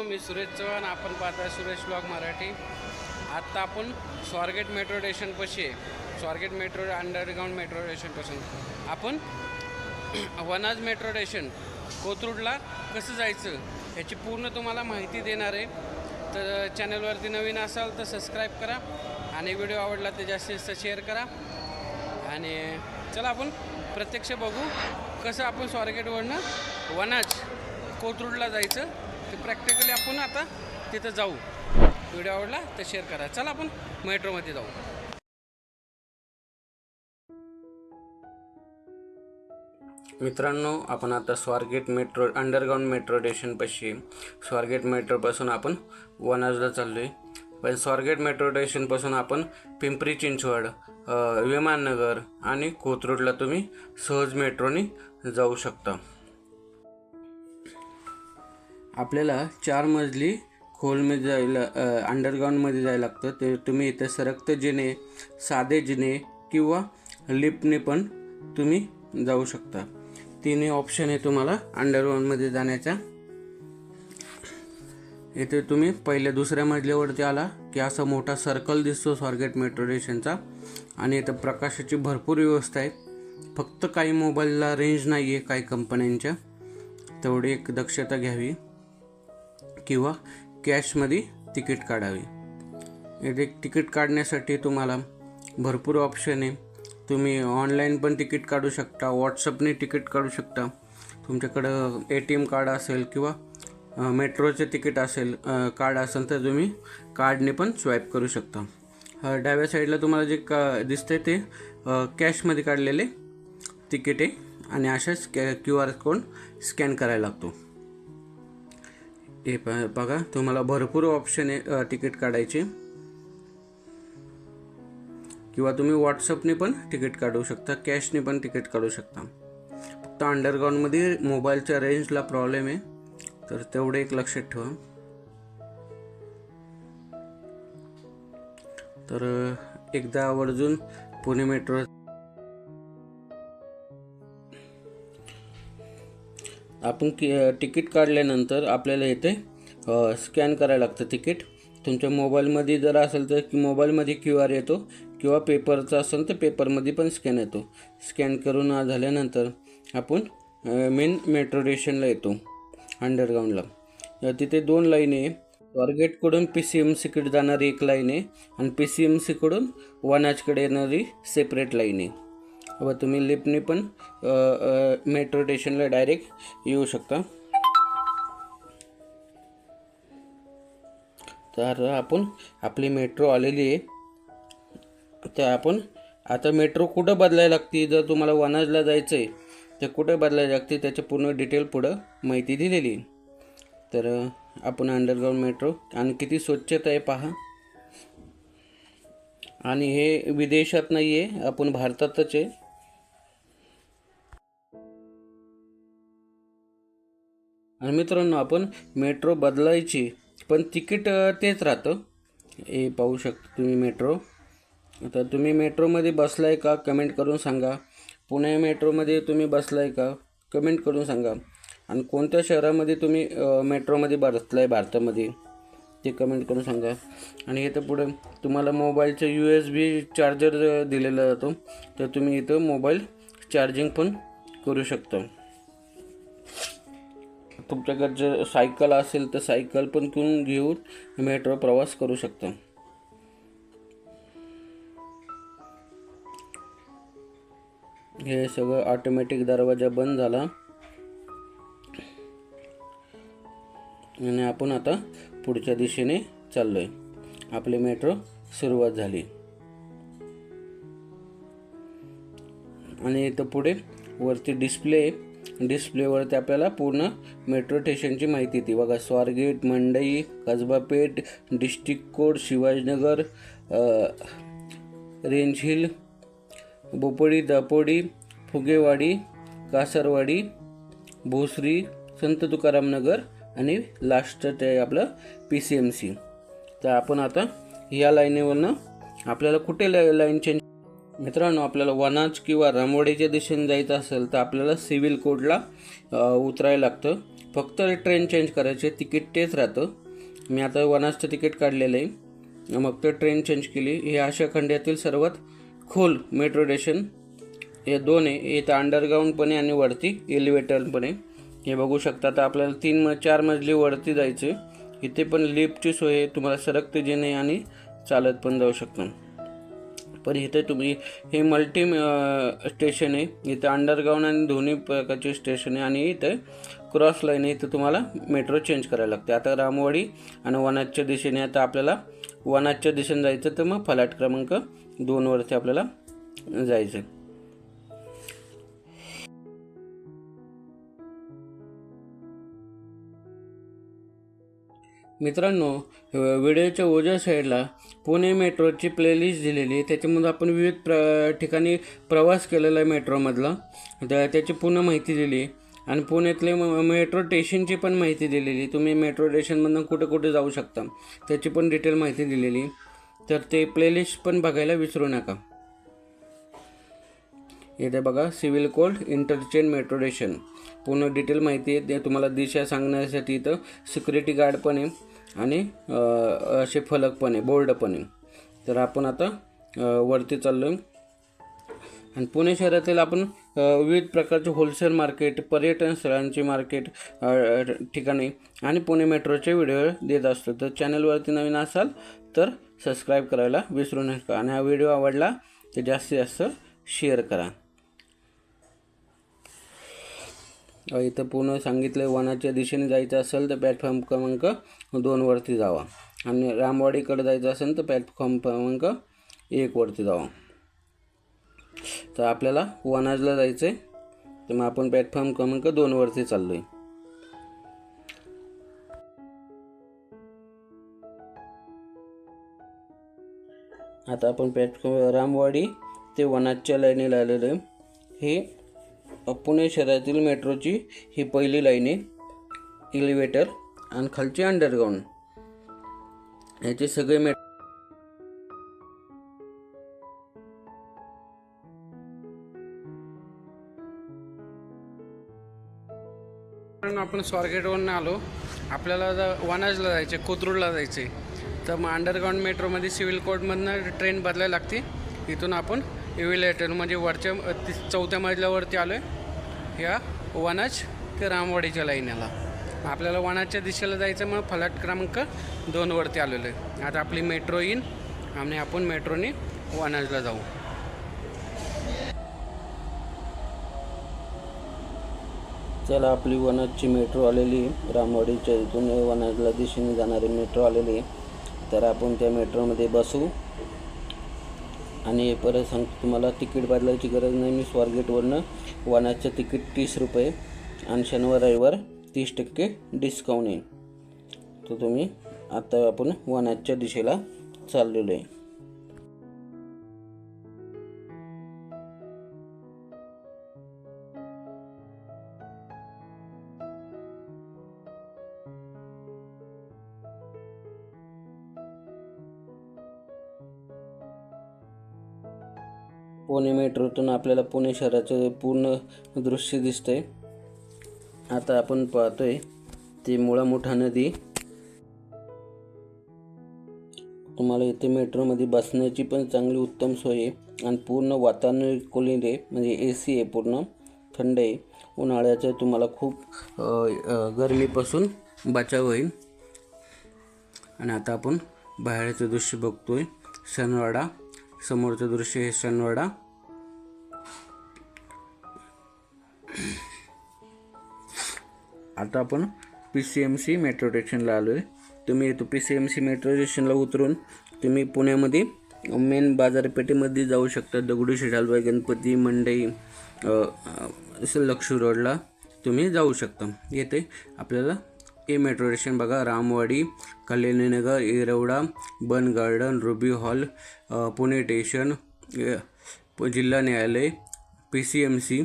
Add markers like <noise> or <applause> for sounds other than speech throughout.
मी सुरेश चव्हाण. आपण पाहता सुरेश ब्लॉग मराठी. आत्ता आपण स्वारगेट मेट्रो स्टेशनपाशी आहे. स्वारगेट मेट्रो अंडरग्राऊंड मेट्रो स्टेशनपासून आपण <clears throat> वनाज मेट्रो स्टेशन कोथरूडला कसं जायचं ह्याची पूर्ण तुम्हाला माहिती देणार आहे. तर चॅनलवरती नवीन असाल तर सबस्क्राईब करा. आणि व्हिडिओ आवडला तर जास्तीत जास्त शेअर करा. आणि चला आपण प्रत्यक्ष बघू कसं आपण स्वारगेटवरनं वनाज कोथरूडला जायचं. ते प्रॅक्टिकली आपण आता तिथं जाऊ. व्हिडिओ आवडला तर शेअर करा. चला आपण मेट्रोमध्ये जाऊ. मित्रांनो आपण आता स्वारगेट मेट्रो अंडरग्राऊंड मेट्रो स्टेशनपाशी स्वारगेट मेट्रोपासून आपण वनाजला चाललो आहे पण स्वारगेट मेट्रो स्टेशनपासून आपण पिंपरी चिंचवड विमाननगर आणि कोथरूडला तुम्ही सहज मेट्रोनी जाऊ शकता. आपल्याला चार मजली खोलमध्ये जायला अंडरग्राऊंडमध्ये जायला लागतं. ते तुम्ही इथे सरक्त जिने साधे जिने किंवा लिफ्टने पण तुम्ही जाऊ शकता. तिन्ही ऑप्शन आहे तुम्हाला अंडरग्राऊंडमध्ये जाण्याचा इथे तुम्ही पहिले दुसऱ्या मजल्यावरती आला की असा मोठा सर्कल दिसतो स्वारगेट मेट्रो स्टेशनचा आणि इथं प्रकाशाची भरपूर व्यवस्था आहे. फक्त काही मोबाईलला रेंज नाही आहे काही कंपन्यांच्या तेवढी एक दक्षता घ्यावी. किंवा कॅशमध्ये तिकीट काढावी. इथे तिकीट काढण्यासाठी तुम्हाला भरपूर ऑप्शन आहे. तुम्ही ऑनलाईन पण तिकीट काढू शकता व्हॉट्सअपने तिकीट काढू शकता. तुमच्याकडं ए टी एम कार्ड असेल किंवा मेट्रोचे तिकीट असेल कार्ड असेल तर तुम्ही कार्डने पण स्वाईप करू शकता. डाव्या साईडला तुम्हाला जे का दिसतंय ते कॅशमध्ये काढलेले तिकीट आहे आणि अशाच कॅ क्यू आर कोड स्कॅन करायला लागतो. हे बघा तुम्हाला भरपूर ऑप्शन आहे तिकीट काढायचे. किंवा तुम्ही व्हॉट्सअपने पण तिकीट काढू शकता कॅशने पण तिकीट काढू शकता. फक्त अंडरग्राऊंडमध्ये मोबाईलच्या रेंजला प्रॉब्लेम आहे तर तेवढं एक लक्षात ठेवा. तर एकदा आवर्जून पुणे मेट्रो आपण कि तिकीट काढल्यानंतर आपल्याला येते स्कॅन करायला लागतं तिकीट. तुमच्या मोबाईलमध्ये जर असेल तर की मोबाईलमध्ये क्यू आर येतो. किंवा पेपरचा असेल तर पेपरमध्ये पण स्कॅन येतो. स्कॅन करून झाल्यानंतर आपण मेन मेट्रो स्टेशनला येतो अंडरग्राऊंडला तिथे दोन लाईन आहे स्वारगेटकडून पी सी एम सीकडे जाणारी एक लाईन आहे आणि पी सी एम सीकडून वनाजकडे येणारी सेपरेट लाईन आहे व तुम्ही लिफ्टने पण मेट्रो स्टेशनला डायरेक्ट येऊ शकता. तर आपण आपली मेट्रो आलेली आहे तर आपण. आता मेट्रो कुठं बदलायला लागते? जर तुम्हाला वनाजला जायचं आहे तर कुठं बदलायला लागते? त्याचे पूर्ण डिटेल पुढं माहिती दिलेली. तर आपण अंडरग्राऊंड मेट्रो आणि किती स्वच्छता आहे पहा. आणि हे विदेशात नाही आहे आपण भारतातच आहे. आणि मित्रांनो आपण मेट्रो बदलायची पण तिकीट तेच राहतं. हे पाहू शकता तुम्ही मेट्रो तर तुम्ही मेट्रोमध्ये बसलाय का? कमेंट करून सांगा. पुणे मेट्रोमध्ये तुम्ही बसलाय का? कमेंट करून सांगा. आणि कोणत्या शहरामध्ये तुम्ही मेट्रोमध्ये बसलाय भारतामध्ये? ते कमेंट करून सांगा. आणि इथं पुढं तुम्हाला मोबाईलचं यू एस बी चार्जर दिलेला जातो. तर तुम्ही इथं मोबाईल चार्जिंग पण करू शकता. तुमच्याकडे जर सायकल असेल तर सायकल पण करून घेऊन मेट्रो प्रवास करू शकता. हे सगळं ऑटोमॅटिक दरवाजा बंद झाला. आणि आपण आता पुढच्या दिशेने चाललोय. आपली मेट्रो सुरुवात झाली. आणि इथं पुढे वरती डिस्प्ले डिस्प्लेवरती आपल्याला पूर्ण मेट्रो स्टेशनची माहिती येते. बघा Swargate Mandai Kasba Peth district court Shivajinagar Range Hill Bopodi Dapodi Phugewadi Kasarwadi Bhosari Sant Tukaram Nagar आणि लास्ट ते आपलं पी सी एम सी तर आपण आता या लाईनीवरनं आपल्याला कुठे लाईन चेंज मित्रांनो आपल्याला वनाज किंवा रामवाडीच्या दिशेने जायचं असेल तर आपल्याला सिव्हिल कोडला उतरायला लागतं. फक्त ट्रेन चेंज करायचे तिकीट तेच राहतं. मी आता वनाजचं तिकीट काढलेलं आहे. मग तर ट्रेन चेंज केली. हे आशिया खंड्यातील सर्वात खोल मेट्रो स्टेशन हे दोन आहे. इथं अंडरग्राऊंडपणे आणि वरती एलिव्हेटरपणे हे बघू शकता आता आपल्याला तीन म चार मजली वरती जायचे इथे पण लिफ्टची सोय आहे. तुम्हाला सरकते जेणे आणि चालत पण जाऊ शकतो. पण इथे तुम्ही हे मल्टी स्टेशन आहे. इथं अंडरग्राऊंड आणि दोन्ही प्रकारचे स्टेशन आहे. आणि इथं क्रॉस लाईन आहे. इथं तुम्हाला मेट्रो चेंज करायला लागते. आता रामवाडी आणि वनाजच्या दिशेने आता आपल्याला वनाजच्या दिशेने जायचं तर मग फलाट क्रमांक दोनवरती आपल्याला जायचं मित्रांनो व्हिडिओच्या ओझ्या साईडला पुणे मेट्रोची प्लेलिस्ट दिलेली आहे. त्याच्यामध्ये आपण विविध प्र ठिकाणी प्रवास केलेला आहे मेट्रोमधला. त्या त्याची पूर्ण माहिती दिली आहे. आणि पुण्यातले म- मेट्रो स्टेशनची पण माहिती दिलेली तुम्ही मेट्रो स्टेशनमधून कुठे कुठे जाऊ शकता. त्याची पण डिटेल माहिती दिलेली आहे. तर ते प्लेलिस्ट पण बघायला विसरू नका. येथे बघा civil court interchange metro station पूर्ण डिटेल माहिती आहे. ते तुम्हाला दिशा सांगण्यासाठी इथं सिक्युरिटी गार्ड पण आहे आणि असे फलक पण आहे. बोर्ड पण आहे. तर आपण आता वरती चाललो आहे आणि पुणे शहरातील आपण विविध प्रकारचे होलसेल मार्केट पर्यटन स्थळांचे मार्केट ठिकाणी आणि पुणे मेट्रोचे व्हिडिओ देत असतो. तर चॅनलवरती नवीन असाल तर सबस्क्राईब करायला विसरू नका. आणि हा व्हिडिओ आवडला तर जास्तीत जास्त शेअर करा. इथं पूर्ण सांगितलं वनाच्या दिशेने जायचं असेल तर प्लॅटफॉर्म क्रमांक दोनवरती जावा. आणि रामवाडीकडे जायचं असेल तर प्लॅटफॉर्म क्रमांक एकवरती जावा. तर आपल्याला वनाजला जायचं आहे तर मग आपण प्लॅटफॉर्म क्रमांक दोनवरती चाललो आहे आता आपण प्लॅटफॉर्म रामवाडी ते वनाजच्या लाईनीला आलेलो आहे. हे पुणे शहरातील मेट्रोची ही पहिली लाईन आहे. एलिव्हेटर आणि खालची अंडरग्राऊंड. याचे सगळे मेट आपण स्वारगेटवरून आलो. आपल्याला वनाजला जायचे कोथरूडला जायचे तर मग अंडरग्राऊंड मेट्रोमध्ये सिव्हिल कोडमधनं ट्रेन बदलायला लागते. इथून आपण एव्हिलेटर म्हणजे वरच्या चौथ्या मजल्यावरती आलो आहे ह्या वनाज ते रामवाडीच्या लाईनला आपल्याला वनाजच्या दिशेला जायचं मग फलाट क्रमांक दोनवरती आलेलो आहे आता आपली मेट्रो येईन आणि आपण मेट्रोने वनाजला जाऊ. चला आपली वनाजची मेट्रो आलेली. आहे रामवाडीच्या इथून वनाजला दिशेने जाणारी मेट्रो आलेली. आहे तर आपण त्या मेट्रोमध्ये बसू. आणि परत सांगतो तुम्हाला तिकीट बदलायची गरज नाही. मी स्वारगेटवरनं वनाजचं तिकीट तीस रुपये आणि शनिवार रविवार तीस टक्के डिस्काउंट येईल. तर तुम्ही आता आपण वनाजच्या दिशेला चाललेलो आहे. पुणे मेट्रोतून आपल्याला पुणे शहराचं पूर्ण दृश्य दिसतंय. आता आपण पाहतोय ती मुळा मोठा नदी. तुम्हाला इथे मेट्रोमध्ये बसण्याची पण चांगली उत्तम सोय आहे. आणि पूर्ण वातावरण आहे. म्हणजे ए सी आहे पूर्ण. थंड आहे. उन्हाळ्याचं तुम्हाला खूप गरमीपासून बचाव होईल. आणि आता आपण बाहेरचं दृश्य बघतोय. सनवाडा समोरचं दृश्य हे शनवाडा. आता आपण P C M C metro स्टेशनला आलो आहे तुम्ही येतो P C M C metro स्टेशनला उतरून तुम्ही पुण्यामध्ये मेन बाजारपेठेमध्ये जाऊ शकता. दगडूशेठ हलवाई गणपती मंडई लक्ष्मी रोडला तुम्ही जाऊ शकता. येथे आपल्याला हे मेट्रो स्टेशन बघा Ramwadi Kalyaninagar Yerwada Bund garden Ruby hall Pune station जिल्हा न्यायालय P C M C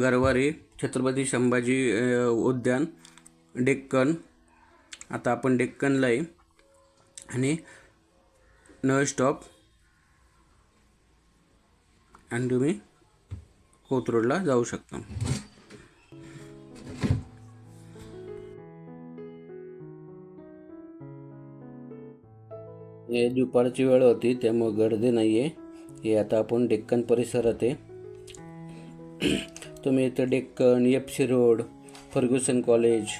Garware Chhatrapati Sambhaji उद्यान डेक्कन. आता आपण डेक्कनला आहे. आणि न स्टॉप. आणि तुम्ही कोथरूडला जाऊ शकता. हे दुपारची वेळ होती त्यामुळे गर्दी नाही आहे हे आता आपण डेक्कन परिसरात आहे. तुम्ही इथं Deccan FC road Fergusson college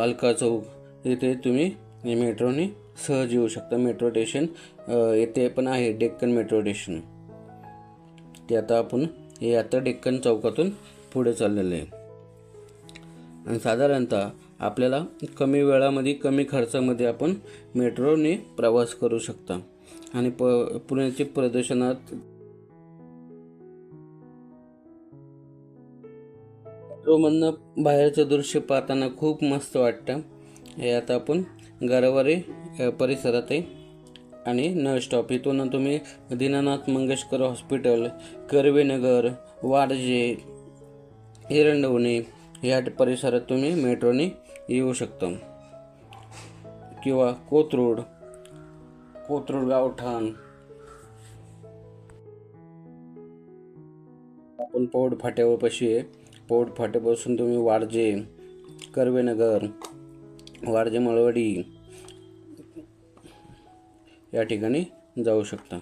Alka Chowk इथे तुम्ही मेट्रोने सहज येऊ शकता. मेट्रो स्टेशन येथे पण आहे डेक्कन मेट्रो स्टेशन. ते आता आपण हे आता डेक्कन चौकातून पुढे चाललेलं आहे. आणि साधारणतः आपल्याला कमी वेळामध्ये कमी खर्चामध्ये आपण मेट्रोने प्रवास करू शकता. आणि प पुण्याचे प्रदूषणात मेट्रोमधनं बाहेरचं दृश्य पाहताना खूप मस्त वाटतं. हे आता आपण गरवारे परिसरात आहे. आणि नळ स्टॉप इथून तुम्ही दीनानाथ मंगेशकर हॉस्पिटल कर्वेनगर वाडजे एरंडवणे या परिसरात तुम्ही मेट्रोने येऊ शकता. किंवा कोथरूड कोथरूड गावठाण आपण पौड पशी आहे. पौड फाट्यापासून तुम्ही वाडजे कर्वेनगर वाडजे मळवडी या ठिकाणी जाऊ शकता.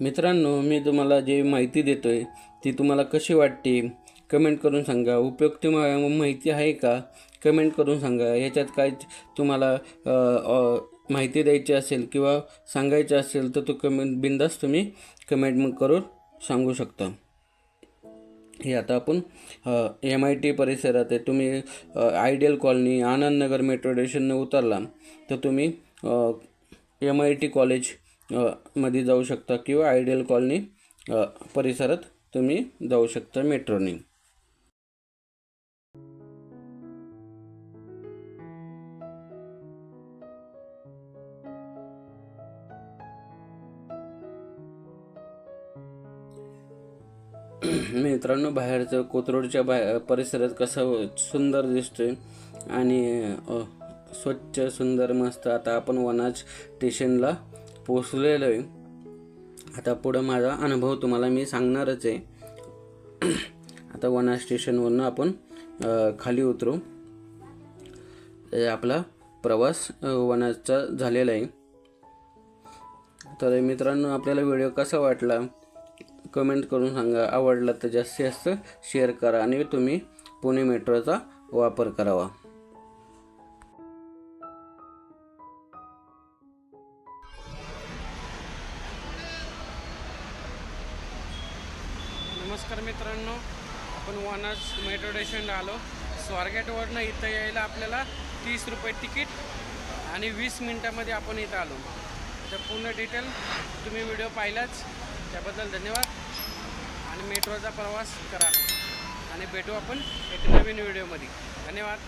मित्रांनो मी तुम्हाला जे माहिती देतो आहे ती तुम्हाला कशी वाटते कमेंट करून सांगा. उपयुक्त माहिती आहे का? कमेंट करून सांगा. याच्यात काय तुम्हाला माहिती द्यायची असेल किंवा सांगायची असेल तर तो कमेंट बिंदास तुम्ही कमेंट मग करून सांगू शकता. हे आता आपण एम आय टी परिसरात आहे. तुम्ही आयडियल कॉलनी आनंदनगर मेट्रो स्टेशनने उतरला. तर तुम्ही एम आय टी कॉलेज मध्ये जाऊ शकता किंवा आयडियल कॉलनी परिसरात तुम्ही जाऊ शकता मेट्रोने <clears throat> मित्रांनो बाहेरचं कोथरूडच्या बाहेर परिसरात कसं सुंदर दिसतोय आणि स्वच्छ सुंदर मस्त. आता आपण वनाज स्टेशनला पोचलेलो आहे. आता पुढं माझा अनुभव तुम्हाला मी सांगणारच आहे. आता वना स्टेशनवरनं आपण खाली उतरू. आपला प्रवास वनाचा झालेला आहे. तर मित्रांनो आपल्याला व्हिडिओ कसा वाटला? कमेंट करून सांगा. आवडला तर जास्तीत जास्त शेअर करा आणि तुम्ही पुणे मेट्रोचा वापर करावा. मित्रांनो आपण वानाज मेट्रो स्टेशनला आलो. स्वारगेटवरनं इथं यायला आपल्याला तीस रुपये तिकीट आणि वीस मिनटामध्ये आपण इथं आलो. तर पूर्ण डिटेल तुम्ही व्हिडिओ पाहिलाच. त्याबद्दल धन्यवाद. आणि मेट्रोचा प्रवास करा. आणि भेटू आपण एक नवीन व्हिडिओमध्ये धन्यवाद.